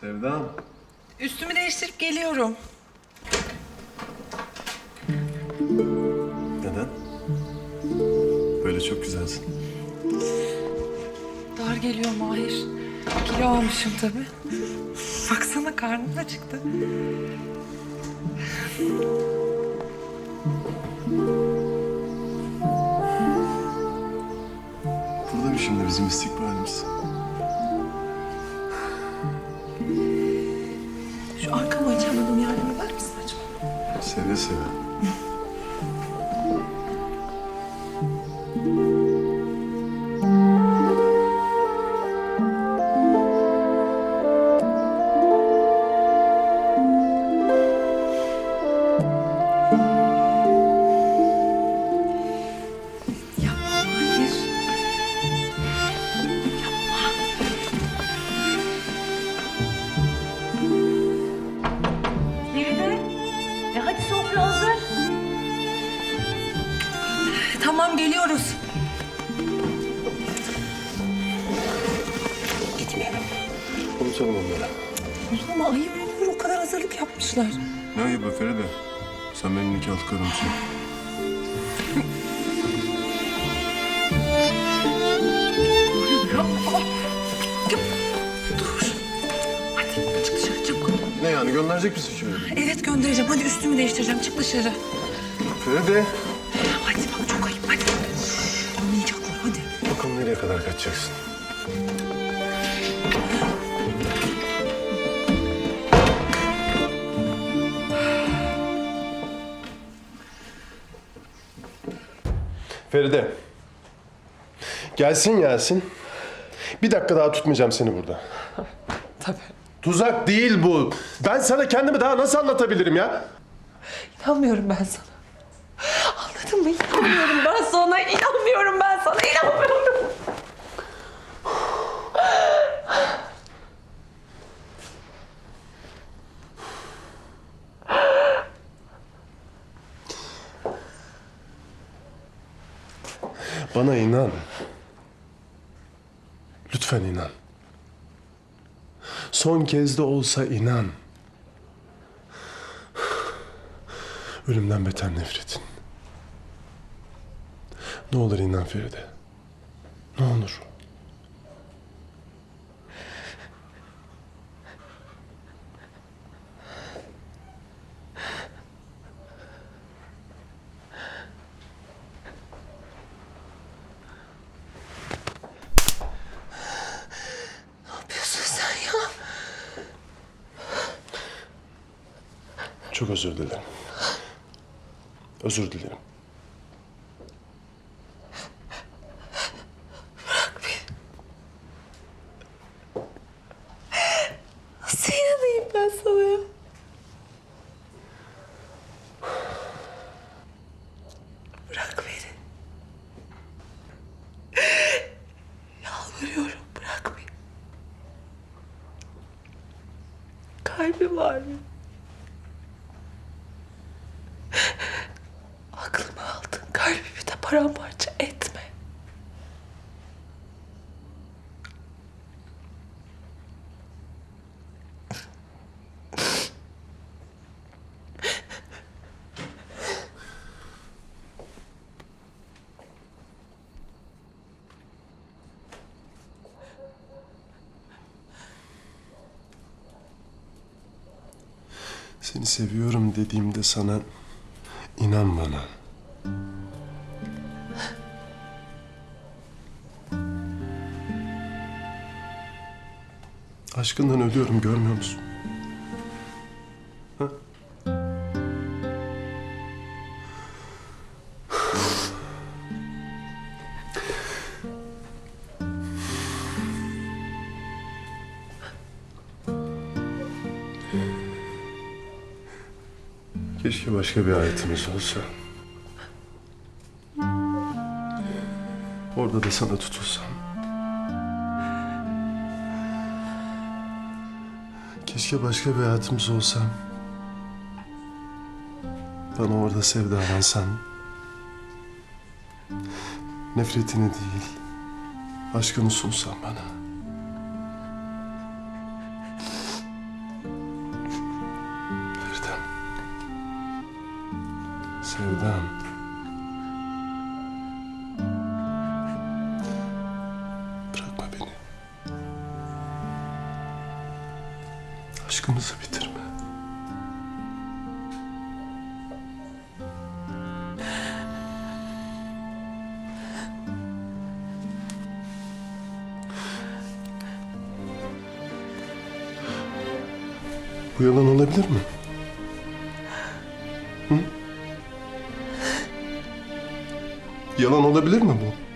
Sevdam. Üstümü değiştirip geliyorum. Neden? Böyle çok güzelsin. Dar geliyor Mahir. Kilo almışım tabii. Baksana karnım da çıktı. Burada mı şimdi bizim istikbalimiz? 这个 yapmışlar. Ne ayıbı Feride? Sen benim nikahlı karımsın. Dur. Hadi çık dışarı çabuk. Ne yani gönderecek misin şimdi? Evet göndereceğim. Hadi üstümü değiştireceğim. Çık dışarı. Feride. Hadi bak çok ayıp. Hadi. Anlayacaklar hadi. Bakalım nereye kadar kaçacaksın? Feride. Gelsin Yasin. Bir dakika daha tutmayacağım seni burada. Tabii. Tuzak değil bu. Ben sana kendimi daha nasıl anlatabilirim ya? İnanmıyorum ben sana. Anladın mı? İnanmıyorum ben sana. İnanmıyorum ben sana. İnanmıyorum. Bana inan. Lütfen inan. Son kez de olsa inan. Ölümden beter nefretin. Ne olur inan Feride. Ne olur. Ne yapıyorsun sen ya? Çok özür dilerim. Özür dilerim. Nasıl inanayım ben sana ya? Bırak beni. Yalvarıyorum bırak beni. Kalbim var mı? Aklımı aldın, kalbimi de paramparça etme. Seni seviyorum dediğimde sana inan bana. Aşkından ölüyorum görmüyor musun? Keşke bir hayatımız olsa. Orada da sana tutulsam. Keşke başka bir hayatımız olsa. Bana orada sevdalansan. Nefretini değil, aşkını sunsan bana. Sevdam. Bırakma beni. Aşkımızı bitirme. Bu yalan olabilir mi? Yalan olabilir mi bu?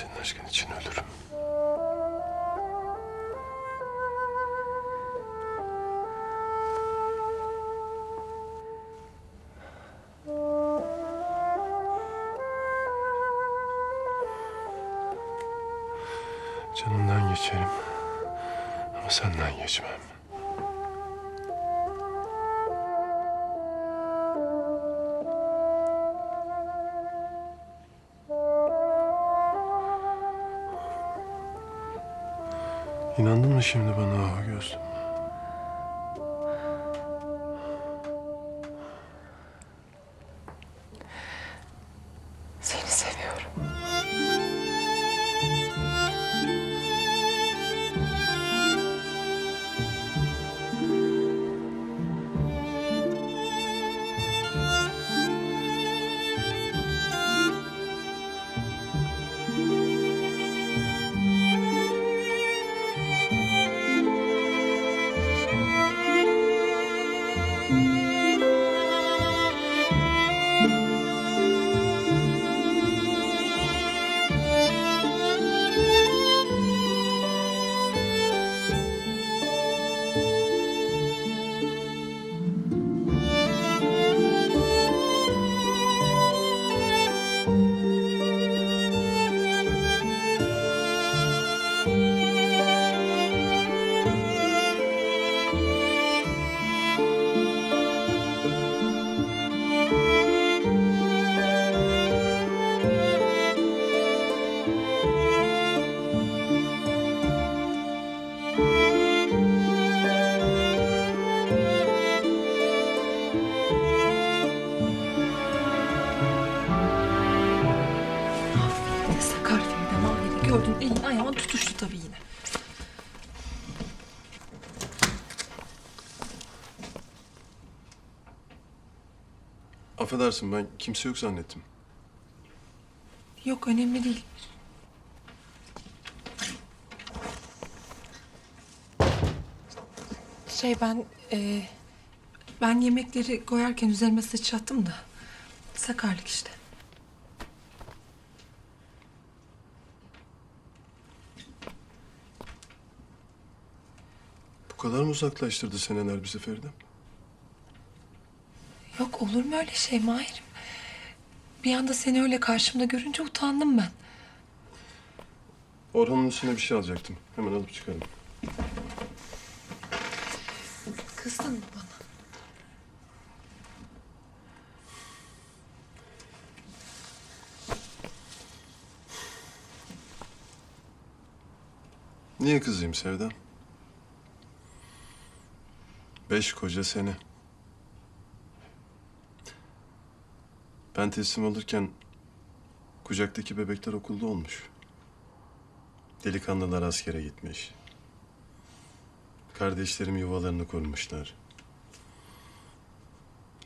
Senin aşkın için ölürüm. Canından geçerim. Ama senden geçmem. İnandın mı şimdi bana ah gözlüm? Gördün elin ayağın tutuştu tabii yine. Affedersin ben kimse yok zannettim. Yok önemli değil. Şey ben e, ben yemekleri koyarken üzerime sıçrattım da sakarlık işte. Kadar mı uzaklaştırdı seneler bizi Feride? Yok olur mu öyle şey Mahir'im? Bir anda seni öyle karşımda görünce utandım ben. Orhan'ın üstüne bir şey alacaktım. Hemen alıp çıkarım. Kızdın mı bana? Niye kızayım Sevda? Beş koca sene. Ben teslim olurken kucaktaki bebekler okulda olmuş. Delikanlılar askere gitmiş. Kardeşlerim yuvalarını kurmuşlar.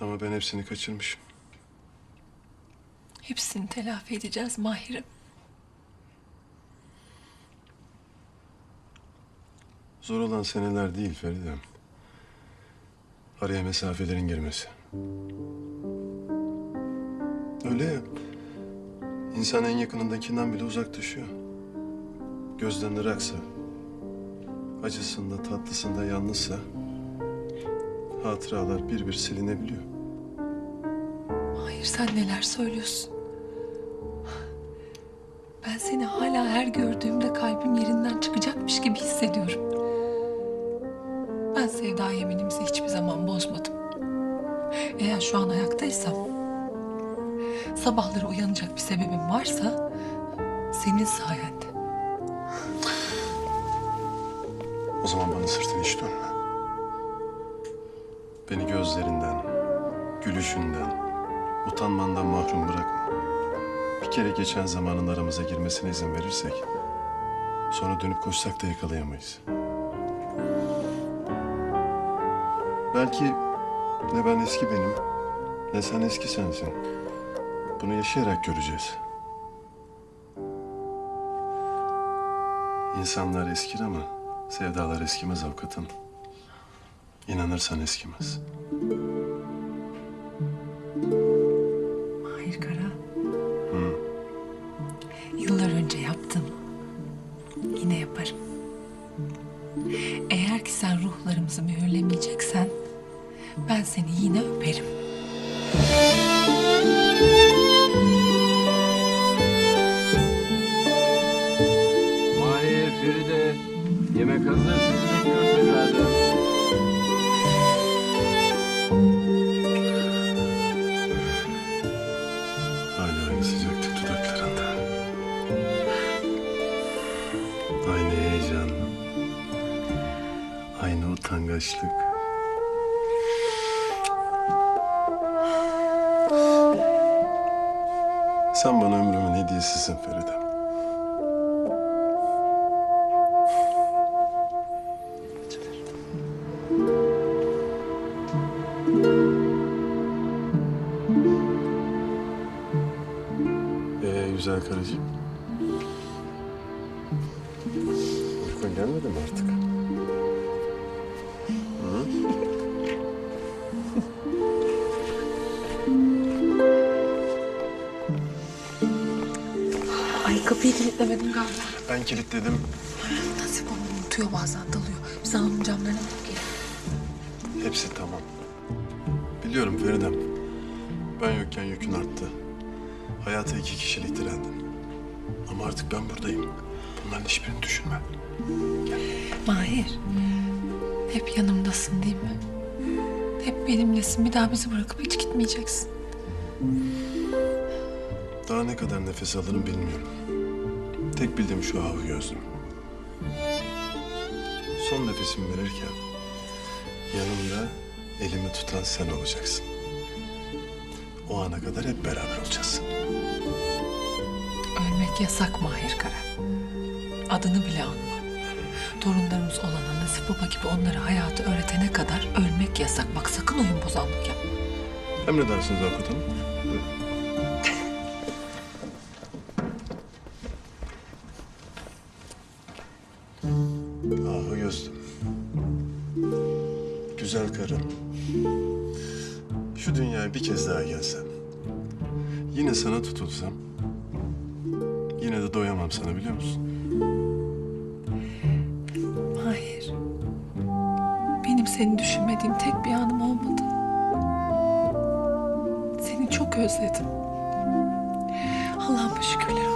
Ama ben hepsini kaçırmışım. Hepsini telafi edeceğiz Mahir'im. Zor olan seneler değil Feride. Araya mesafelerin girmesi. Öyle ya. İnsan en yakınındakinden bile uzaklaşıyor. Gözden ıraksa, acısında tatlısında yalnızsa hatıralar bir bir silinebiliyor. Hayır sen neler söylüyorsun? Ben seni hala her gördüğümde kalbim yerinden çıkacakmış gibi hissediyorum. Ben sevda yeminimizi hiçbir zaman bozmadım. Eğer şu an ayaktaysam, sabahları uyanacak bir sebebim varsa senin sayende. O zaman bana sırtını hiç dönme. Beni gözlerinden, gülüşünden, utanmandan mahrum bırakma. Bir kere geçen zamanın aramıza girmesine izin verirsek... ...sonra dönüp koşsak da yakalayamayız. Belki ne ben eski benim, ne sen eski sensin. Bunu yaşayarak göreceğiz. İnsanlar eskir ama sevdalar eskimez avukatım. İnanırsan eskimez. Ben seni yine öperim. Mahir, Feride. Yemek hazır. Sizi bekliyoruz evladım. Sen bana ömrümün hediyesisin Feride. Ee, güzel karıcığım. Uykun gelmedi mi artık? Kilitlemedim galiba. Ben kilitledim. Nasip onu unutuyor bazen dalıyor. Biz onun camlarına bakıp gelelim. Hepsi tamam. Biliyorum Feridem. Ben yokken yükün arttı. Hayata iki kişilik direndin. Ama artık ben buradayım. Bunların hiçbirini düşünme. Mahir. Hep yanımdasın değil mi? Hep benimlesin. Bir daha bizi bırakıp hiç gitmeyeceksin. Daha ne kadar nefes alırım bilmiyorum. Tek bildiğim şu ahu gözlüm. Son nefesimi verirken yanımda elimi tutan sen olacaksın. O ana kadar hep beraber olacağız. Ölmek yasak Mahir Kara. adını bile anma. Torunlarımız olan Nasip Baba gibi onlara hayatı öğretene kadar ölmek yasak. Bak sakın oyun bozanlık yapma. Emredersiniz avukat hanım. Tutulsam. Yine de doyamam sana biliyor musun? Hayır. Benim seni düşünmediğim tek bir anım olmadı. Seni çok özledim. Allah'ıma şükürler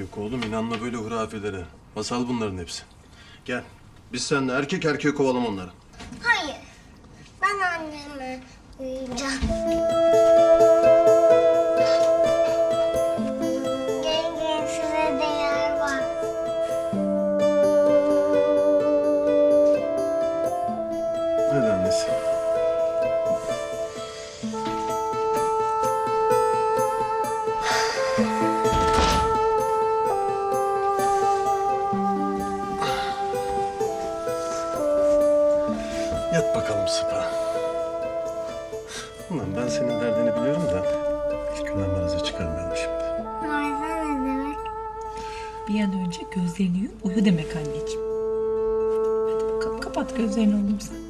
Yok oğlum inanma böyle hurafelere. Masal bunların hepsi. Gel. Biz seninle erkek erkeğe kovalım onları. Hayır, ben anneme uyuyacağım. Yat bakalım sıpa. Ulan ben senin derdini biliyorum da ilk günden bana çıkarmayalım şimdi. Marza ne demek? Bir an önce gözlerini uyu demek anneciğim. Hadi bakalım kapat gözlerini oğlum sen.